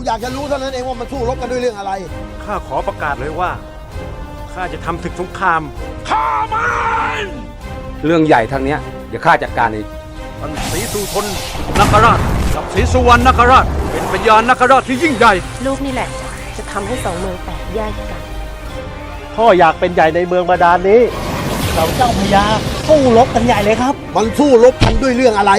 กูอยากจะรู้เท่านั้นเองว่ามันสู้รบกันด้วยเรื่องอะไร ข้าขอประกาศเลยว่า ข้าจะทำศึกสงครามเรื่องใหญ่ทางเนี้ยเดี๋ยวข้าจัดการเองท่านศรีสุทนนคราชกับศรีสุวรรณนคราช เป็นพญานนคราชที่ยิ่งใหญ่ ลูกนี่แหละ จะทำให้สองเมืองแตกแยกกัน พ่ออยากเป็นใหญ่ในเมืองบาดาลนี้ เราเจ้าพญาสู้รบกันใหญ่เลยครับ มันสู้รบกันด้วยเรื่องอะไร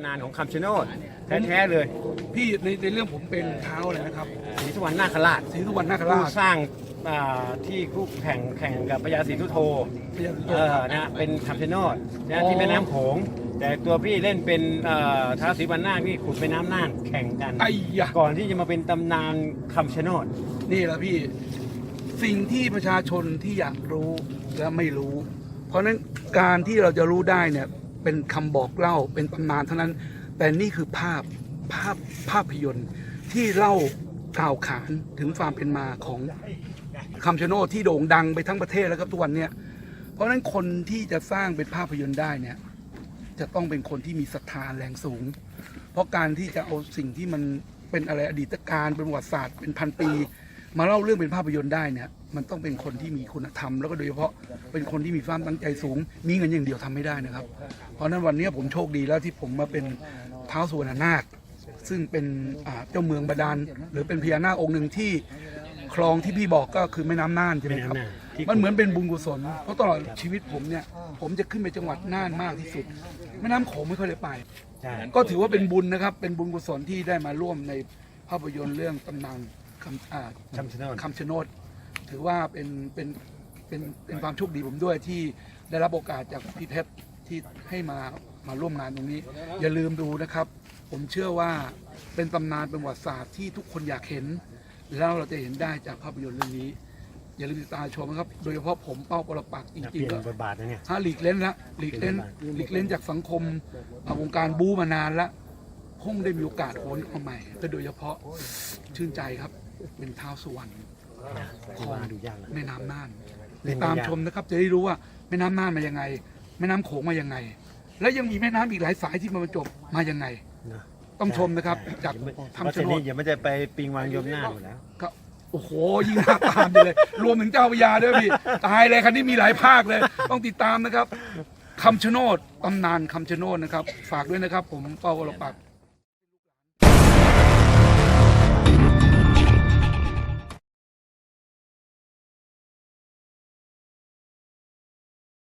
ำนานของคำชะโนดแท้ๆเลยพี่ในในเรื่องผมเป็นเท้าเลยนะครับศรีสุวรรณนาคราชศรีสุวรรณนาคผู้ราชสร้างอ่าที่คู่แข่งแข่งกับพญาศรีสุโธ พญาศรีสุโธเออนะเป็นคำชะโนดนะที่แม่น้ำโขง แต่ตัวพี่เล่นเป็นเอ่อท้าวศรีวรรณนาคนี่ขุดแม่น้ำน่านแข่งกัน ไอ้ยะก่อนที่จะมาเป็นตำนานคำชะโนด นี่แหละพี่ สิ่งที่ประชาชนที่อยากรู้และไม่รู้ เพราะฉะนั้นการที่เราจะรู้ได้เนี่ย เป็นคำบอกเล่าเป็นตำนานเท่านั้น แต่นี่คือภาพภาพภาพยนตร์ที่เล่ากล่าวขานถึงความเป็นมาของคำชะโนดที่โด่งดังไปทั้งประเทศแล้วครับทุกวันเนี้ยเพราะฉะนั้นคนที่จะสร้างเป็นภาพยนตร์ได้เนี่ยจะต้องเป็นคนที่มีศรัทธาแรงสูง เพราะการที่จะเอาสิ่งที่มันเป็นอะไรอดีตการเป็นประวัติศาสตร์เป็นพันปี มาเล่าเรื่องเป็นภาพยนตร์ได้เนี่ย มันต้องเป็นคนที่มีคุณธรรมแล้วก็โดยเฉพาะเป็นคนที่มีความตั้งใจสูง มีเงินอย่างเดียวทำไม่ได้นะครับ เพราะฉะนั้นวันนี้ผมโชคดีแล้วที่ผมมาเป็นเท้าวสุวรรณนาค ซึ่งเป็นอ่าเจ้าเมืองบาดาลหรือเป็นพญานาคองค์หนึ่งที่คลองที่พี่บอกก็คือแม่น้ำน่านใช่ไหมครับแม่น้ำน่านที่มันเหมือนเป็นบุญกุศล เพราะตลอดชีวิตผมเนี่ย ผมจะขึ้นไปจังหวัดน่านมากที่สุด แม่น้ำโขงไม่ค่อยได้ไปใช่ก็ถือว่าเป็นบุญนะครับ เป็นบุญกุศลที่ได้มาร่วมในภาพยนตร์เรื่องตำนานคำอ่าคำชะโนดคำชะโนด ถือว่าเป็นเป็นเป็นเป็นความโชคดีผมด้วยที่ได้รับโอกาสจากพี่เพชรที่ให้มามาร่วมงานตรงนี้ อย่าลืมดูนะครับ ผมเชื่อว่าเป็นตำนานเป็นประวัติศาสตร์ที่ทุกคนอยากเห็น แล้วเราจะเห็นได้จากภาพยนตร์เรื่องนี้ อย่าลืมติดตามชมนะครับ โดยเฉพาะผมเป้าปรปักษ์จเปริงลี่ยนๆก็ บทบาทนะเนี่ยถ้าหลีกเล่นละหลีกเล่นหลีกเล่นจากสังคมอ่าวงการบู๊มานานละคงได้มีโอกาสโหนเข้ามาใหม่และโดยเฉพาะชื่นใจครับ เป็นเท้าวสุวรรณ ที่ว่าดูยากนะแม่น้ำน่านเล่ตินดไม่ตามยากชมนะครับ จะได้รู้ว่าแม่น้ำน่านมายังไง แม่น้ำโขงมายังไง และยังมีแม่น้ำอีกหลายสายที่มาบรรจบมายังไง นะต้องชมนะครับ จากเพราะทำฉะชะโนนี้ดอย่าไม่ได้ไปปิงวางยมหน้าอยู่แล้ว ก็โอ้โหยิ่งน่าตามอยู่เลย รวมถึงเจ้าพระยาด้วยพี่ ตายเลยคันนี้มีหลายภาคเลย ต้องติดตามนะครับคำชะโนดตำนานคำชะโนดนะครับ ฝากด้วยนะครับ ผมเป้าวรปักษ์